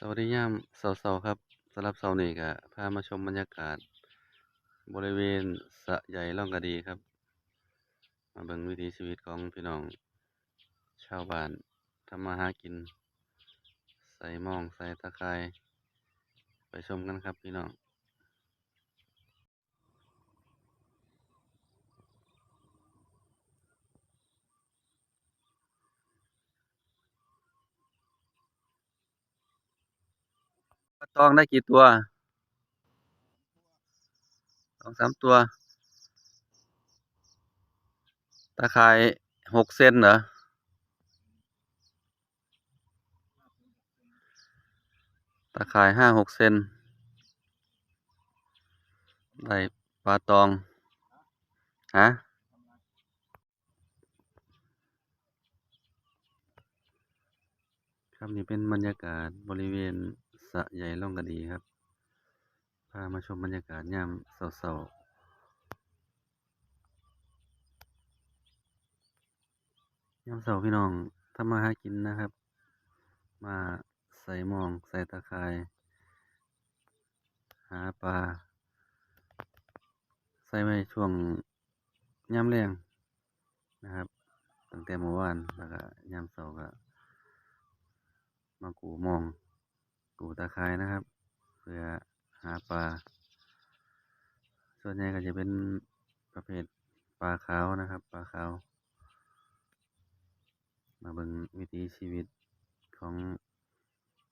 สวัสดียามเช้าๆครับสำหรับเช้านี้ก็พามาชมบรรยากาศ บริเวณสะใหญ่ล่องกระดีครับ มาเบิ่งวิถีชีวิตของพี่น้อง ชาวบ้านทำมาหากิน ใส่หม้องใส่ตะไคร้ไปชมกันครับพี่น้อง ปลาตองได้กี่ตัวสองสามตัวตะข่ายหกเซนเหรอตะข่ายห้าหกเซนได้ปลาตอง ฮะครับนี่เป็นบรรยากาศบริเวณ ระใหญ่ร่องกระดีครับ พามาชมบรรยากาศยามเช้าๆยามเช้าพี่น้องทำมาหากินนะครับ มาใส่มองใส่ตะข่าย หาปลา ใส่ไว้ช่วงยามแลงนะครับ ตั้งแต่เมื่อวานแล้วก็ยามเช้าก็มากูมอง กูตะข่ายนะครับ เพื่อหาปลา ส่วนใหญ่ก็จะเป็นประเภทปลาขาวนะครับ ปลาขาว มาเบิ่งวิถีชีวิตของ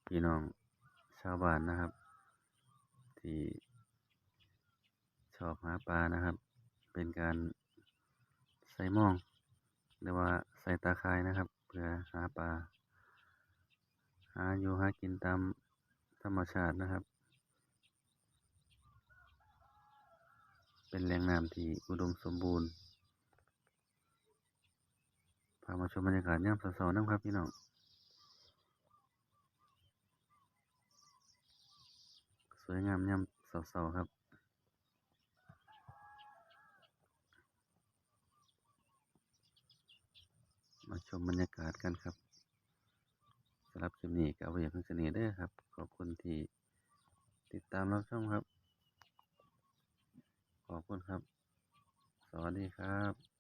พี่น้องชาวบ้านนะครับ ที่ชอบหาปลานะครับ เป็นการใส่มองหรือว่าใส่ตาข่ายนะครับ เพื่อหาปลาหาอยู่หากินตาม ธรรมชาตินะครับ เป็นแหล่งน้ำที่อุดมสมบูรณ์ พามาชมบรรยากาศยามเช้าๆนำครับพี่น้องสวยงามยามเช้าๆครับมาชมบรรยากาศกันครับ สำหรับคลิปนี้ก็เอาไว้เพียงเท่านี้เด้อครับ ขอบคุณที่ติดตามรับชมครับ ขอบคุณครับ สวัสดีครับ